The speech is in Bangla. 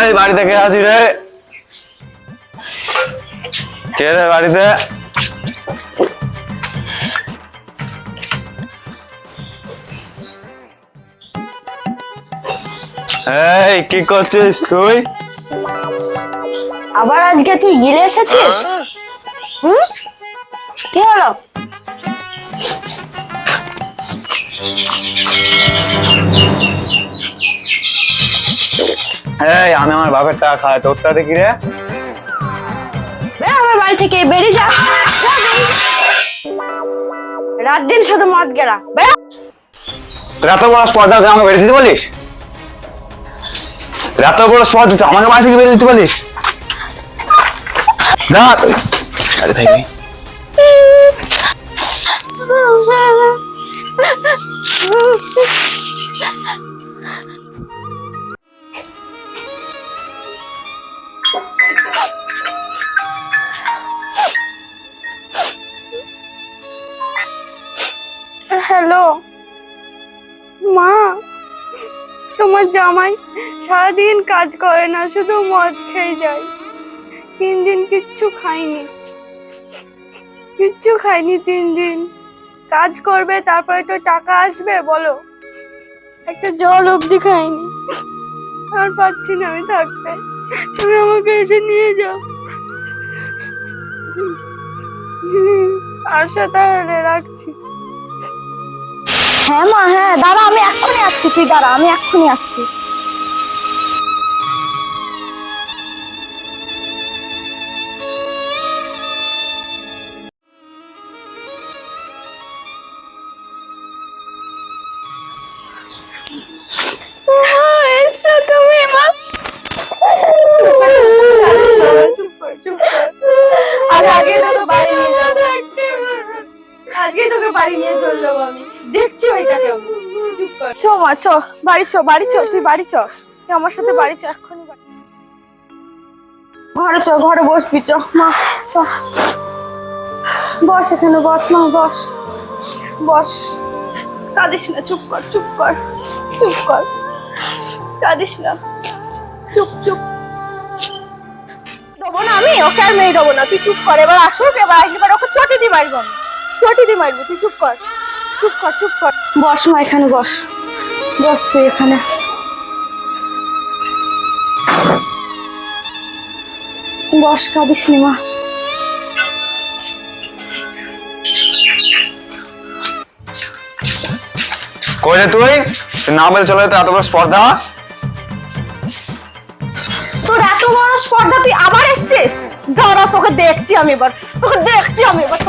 এই বাড়িতে কে আছি রে? কে রে বাড়িতে? এই কি করছিস তুই? আবার আজকে তুই গিলে এসেছিস? হুম? কি হলো? এই আমি আমার বাপের টাকা খাই তোর টাকা কি রে? আমার বাড়ি থেকে বেরিয়ে যা। রাত দিন শুধু মদ গেলা। রাত বড় স্পর্ধা আছে আমাকে বেরিয়ে দিতে বলিস? রাত বড় স্পর্ধা আছে আমাকে বাড়ি থেকে বেরিয়ে দিতে বলিস? না আরে থাকবি হ্যালো। মা, তোমার জামাই সারাদিন কাজ করে না, শুধু মদ খেয়ে যায়। তিন দিন কিচ্ছু খাইনি কিচ্ছু খাইনি তিন দিন। কাজ করবে, তারপরে তো টাকা আসবে, বলো। একটা জল অবধি খাইনি আর পাচ্ছি না আমি থাকতে। তুমি আমাকে এসে নিয়ে যাও। আশা তাহলে রাখছি। হ্যাঁ মা হ্যাঁ দাঁড়া আমি এক্ষুনি আসছি তুই দাঁড়া আমি এক্ষুনি আসছি। এসো তুমি মা। আর আগে তোকে বাড়ি নিয়ে যাব আজকে তোকে বাড়ি নিয়ে চলে যাব আমি। দেখছি ওইটাকে। চুপ চ মা, চ। বাড়ি চ বাড়ি চ, তুই বাড়ি চ। তুই আমার সাথে বাড়ি চ, এক্ষুনি ঘরে চ, ঘরে বসবি, চ। মা, চ। বস এখানে, বস মা, বস। বস। কাঁদিস না, চুপ কর চুপ কর চুপ কর। কাঁদিস না। চুপ চুপ। দেবো না আমি, ওকে আর মেয়ে দেবো না। তুই চুপ কর, এবার আসুক এবার আসলে ওকে চটি দিয়ে মারবো আমি চটি দিয়ে মারবো তুই চুপ কর। চুপ কর চুপ কর। বস মা এখানে বস। বস তুই এখানে। বস কাঁদিস নি মা। কই রে তুই? তুই না বলে চলে এত বড় স্পর্ধা? তোর এত বড় স্পর্ধা তুই আবার এসছিস? দাঁড়া তোকে দেখছি আমি এবার। তোকে দেখছি আমি এবার।